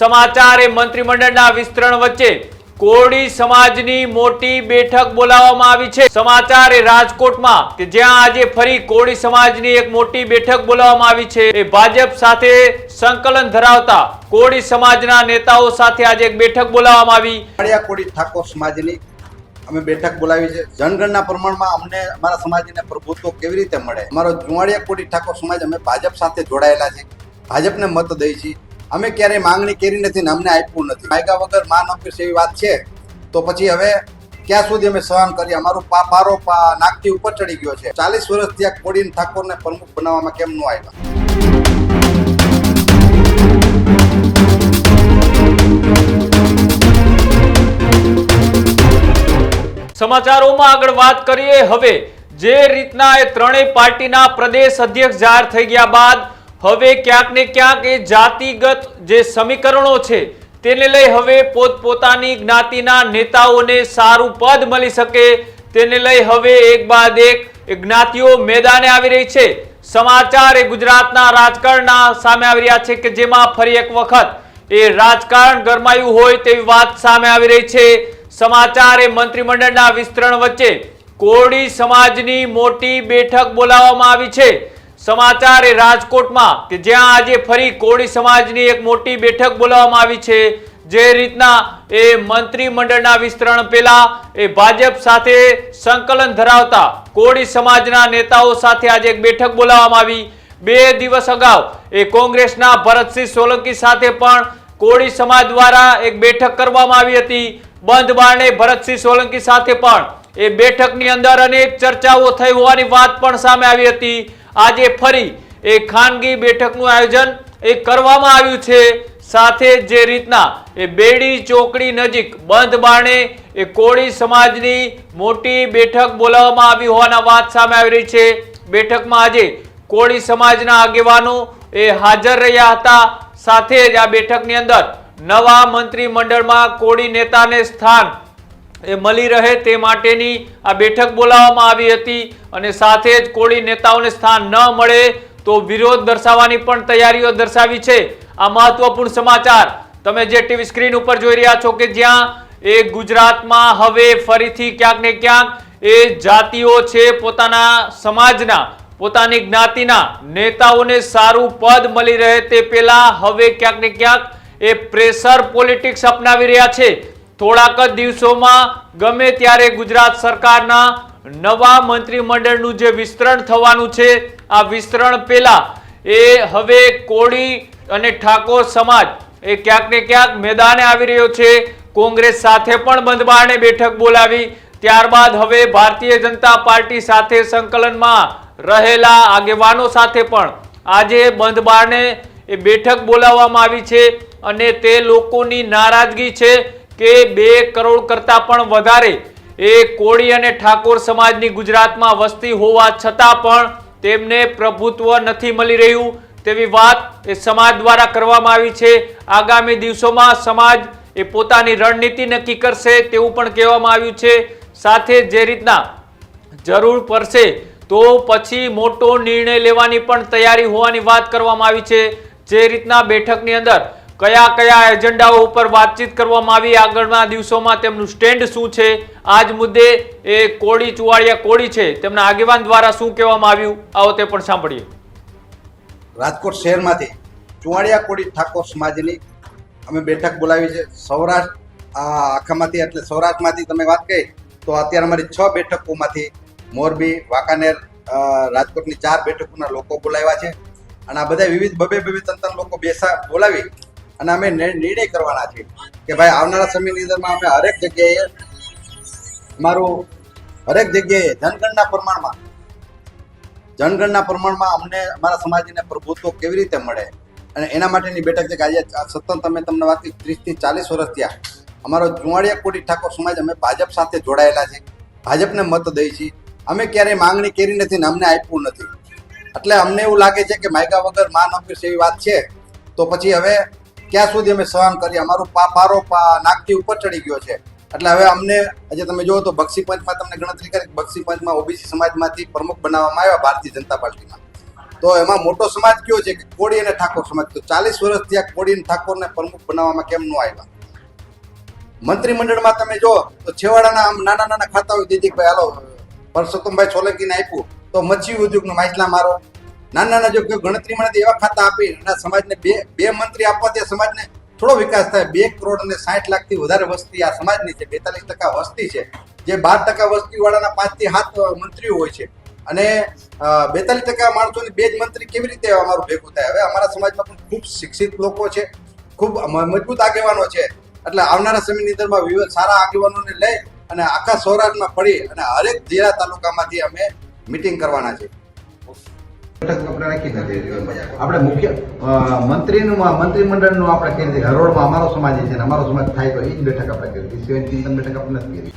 સમાચાર એ મંત્રીમંડળના વિસ્તરણ વચ્ચે કોળી સમાજની મોટી બેઠક બોલાવવામાં આવી છે. સમાચાર એ રાજકોટમાં કે જ્યાં આજે ફરી કોળી સમાજની એક મોટી બેઠક બોલાવવામાં આવી છે. એ ભાજપ સાથે સંકલન ધરાવતા કોળી સમાજના નેતાઓ સાથે આજે એક બેઠક બોલાવવામાં આવી. કોળી ઠાકોર સમાજની અમે બેઠક બોલાવી છે. જનગણના પ્રમાણમાં અમને અમારા સમાજને પ્રભુત્વ કેવી રીતે મળે? અમારો જુવાડિયા કોળી ઠાકોર સમાજ અમે ભાજપ સાથે જોડાયેલા છે ભાજપને મત દઈ છીએ. અમે ક્યારેય માંગણી કરી નથી ને અમને આપ્યું નથી. માયગા વગર માન અપીશ એવી વાત છે. તો પછી હવે ક્યાં સુધી અમે સહન કરીએ? અમારું પારો નાકથી ઉપર ચડી ગયો છે. ચાલીસ વર્ષથી આ કોડીન ઠાકોરને પ્રમુખ બનાવવામાં કેમ ન આવ્યા? સમાચારોમાં આગળ વાત કરીએ. હવે જે રીતના એ ત્રણેય પાર્ટીના પ્રદેશ અધ્યક્ષ જાહેર થઈ ગયા બાદ હવે ક્યાંક ને ક્યાંક એ જાતિગત જે સમીકરણો છે, તેને લઈ હવે પોતપોતાની જ્ઞાતિના નેતાઓને સારું પદ મળી શકે, તેને લઈ હવે એક બાદ એક જ્ઞાતિઓ મેદાને આવી રહી છે. સમાચાર એ ગુજરાતના રાજકારણના સામે આવી રહ્યા છે કે જેમાં ફરી એક વખત એ રાજકારણ ગરમાયું હોય તેવી વાત સામે આવી રહી છે. સમાચાર એ મંત્રીમંડળના વિસ્તરણ વચ્ચે કોળી સમાજની મોટી બેઠક બોલાવવામાં આવી છે. સમાચાર એ રાજકોટમાં કે જ્યાં આજે ફરી કોળી સમાજની એક મોટી બેઠક બોલાવવામાં આવી છે. જે રીતના એ મંત્રીમંડળના વિસ્તરણ પહેલા એ ભાજપ સાથે સંકલન ધરાવતા કોળી સમાજના નેતાઓ સાથે આજે એક બેઠક બોલાવવામાં આવી. બે દિવસ અગાઉ એ કોંગ્રેસના ભરતસિંહ સોલંકી સાથે પણ કોળી સમાજ દ્વારા એક બેઠક કરવામાં આવી હતી. બંધ બારણે ભરતસિંહ સોલંકી સાથે પણ એ બેઠકની અંદર અનેક ચર્ચાઓ થઈ હોવાની વાત પણ સામે આવી હતી. આજે ફરી એ ખાનગી બેઠકનું આયોજન એ કરવામાં આવ્યું છે. સાથે જે રીતના એ બેડી ચોકડી નજીક બંધ બારણે એ કોળી સમાજની મોટી બેઠક બોલાવવામાં આવી હોવાના વાત સામે આવી રહી છે. બેઠકમાં આજે કોળી સમાજના આગેવાનો એ હાજર રહ્યા હતા. સાથે જ આ બેઠકની અંદર નવા મંત્રીમંડળમાં કોળી નેતાને સ્થાન એ મળી રહે તે માટેની આ બેઠક બોલાવવામાં આવી હતી અને સાથે જ કોળી નેતાઓને સ્થાન ન મળે તો વિરોધ દર્શાવવાની પણ તૈયારીઓ દર્શાવી છે. આ મહત્વપૂર્ણ સમાચાર તમે જે ટીવી સ્ક્રીન ઉપર જોઈ રહ્યા છો કે જ્યાં એ ગુજરાતમાં હવે ફરીથી ક્યાંક ને ક્યાંક એ જાતિઓ છે પોતાના સમાજના, પોતાની જ્ઞાતિના નેતાઓને સારું પદ મળી રહે તે પહેલા હવે ક્યાંક ને ક્યાંક એ પ્રેશર પોલિટિક્સ અપનાવી રહ્યા છે. થોડાક જ દિવસોમાં ગમે ત્યારે ગુજરાત સરકારના નવા મંત્રીમંડળનું જે વિસ્તરણ થવાનું છે, આ વિસ્તરણ પહેલા એ હવે કોળી અને ઠાકોર સમાજ એ ક્યાંક ને ક્યાંક મેદાને આવી રહ્યો છે. કોંગ્રેસ સાથે પણ બંધબારણે બેઠક બોલાવી. ત્યારબાદ હવે ભારતીય જનતા પાર્ટી સાથે સંકલનમાં રહેલા આગેવાનો સાથે પણ આજે બંધબારણે એ બેઠક બોલાવવામાં આવી છે અને તે લોકોની નારાજગી છે. કે બે કરોડ કરતાં પણ વધારે એ કોળી અને ઠાકોર સમાજની ગુજરાતમાં વસ્તી હોવા છતાં પણ તેમને પ્રભુત્વ નથી મળી રહ્યું. તેવી વાત એ સમાજ દ્વારા કરવામાં આવી છે. આગામી દિવસોમાં સમાજ એ પોતાની રણનીતિ નક્કી કરશે તેવું પણ કહેવામાં આવ્યું છે. સાથે જે રીતના જરૂર પડશે તો પછી મોટો નિર્ણય લેવાની પણ તૈયારી હોવાની વાત કરવામાં આવી છે. જે રીતના બેઠકની અંદર કયા કયા એજન્ડાઓ ઉપર વાતચીત કરવામાં આવી, આગળના દિવસોમાં તેમનું સ્ટેન્ડ શું છે? આજ મુદ્દે એ કોળી ચુવાડિયા કોળી છે, તેમના આગેવાન દ્વારા શું કહેવામાં આવ્યું? આવો તે પણ સાંભળીએ. રાજકોટ શહેરમાંથી ચુવાડિયા કોળી ઠાકોર સમાજની અમે બેઠક બોલાવી છે. સૌરાષ્ટ્ર, આ આખામાંથી એટલે સૌરાષ્ટ્રમાંથી તમે વાત કરી, તો અત્યારે અમારી છ બેઠકોમાંથી મોરબી, વાંકાનેર રાજકોટની ચાર બેઠકોના લોકો બોલાવ્યા છે. અને આ બધા વિવિધ બબે બબે તંત્ર લોકો બેસા બોલાવી અને અમે નિર- નિર્ણય કરવાના છીએ કે ભાઈ આવનારા સમયની અંદરમાં અમે હરેક જગ્યાએ મારું હરેક જગ્યાએ જનગણના પ્રમાણમાં જનગણના પ્રમાણમાં અમને અમારા સમાજને પ્રભુત્વ કેવી રીતે મળે અને એના માટેની બેઠક છે કે આજે સતત અમે તમને વાત કરી, ત્રીસથી ચાલીસ વર્ષ થયા. અમારો જુવાડિયા કોટી ઠાકોર સમાજ અમે ભાજપ સાથે જોડાયેલા છે. ભાજપને મત દઈ છીએ અમે ક્યારેય માંગણી કરી નથી ને અમને આપ્યું નથી. એટલે અમને એવું લાગે છે કે માયકા વગરમાં ન એવી વાત છે. તો પછી હવે ક્યાં સુધી અમે સહન કરીએ. અમારું પા, પારો નાકથી ઉપર ચડી ગયો છે. એટલે હવે અમને, આજે તમે જુઓ તો બક્ષી પંચમાં તમને ગણતરી કરી, બક્ષી પંચમાં ઓબીસી સમાજમાંથી પ્રમુખ બનાવવામાં આવ્યા ભારતીય જનતા પાર્ટીમાં. તો એમાં મોટો સમાજ કયો છે કે કોળી અને ઠાકોર સમાજ? તો ચાલીસ વર્ષથી આ કોળી અને ઠાકોરને પ્રમુખ બનાવવામાં કેમ ન આવ્યા? મંત્રીમંડળમાં તમે જો તો છેવાડાના આમ નાના નાના ખાતા ખાતાઓ દીદીભાઈ હાલો, પરસોત્તમભાઈ સોલંકીને આપ્યું. તો મચ્છી ઉદ્યોગનો માછલા મારો. નાના નાના જો ગણતરી ગણતરીમાં એવા ખાતા આપી અને સમાજને બે બે મંત્રી આપવા તે સમાજને થોડો વિકાસ થાય. બે કરોડ અને સાઠ લાખથી વધારે વસ્તી આ સમાજની છે. બેતાલીસ ટકા વસ્તી છે. જે બાર ટકા વસ્તીવાળાના પાંચથી પાંચ સાત મંત્રીઓ હોય છે. અને બેતાલીસ ટકા માણસોની બે જ મંત્રી કેવી રીતે અમારું ભેગું થાય? હવે અમારા સમાજમાં પણ ખૂબ શિક્ષિત લોકો છે. ખૂબ મજબૂત આગેવાનો છે. એટલે આવનારા સમયની અંદરમાં વિવિધ સારા આગેવાનોને લઈ અને આખા સૌરાષ્ટ્રમાં ફરી અને હરેક જિલ્લા તાલુકામાંથી અમે મિટિંગ કરવાના છે. બેઠક આપણે મુખ્ય મંત્રીનું મંત્રીમંડળનું આપણે કરી દઈએ. હરોળમાં અમારો સમાજ છે અમારો સમાજ થાય તો એ જ બેઠક આપણે કરી હતી સિવાય ચિંતન બેઠક આપણે નથી કરી.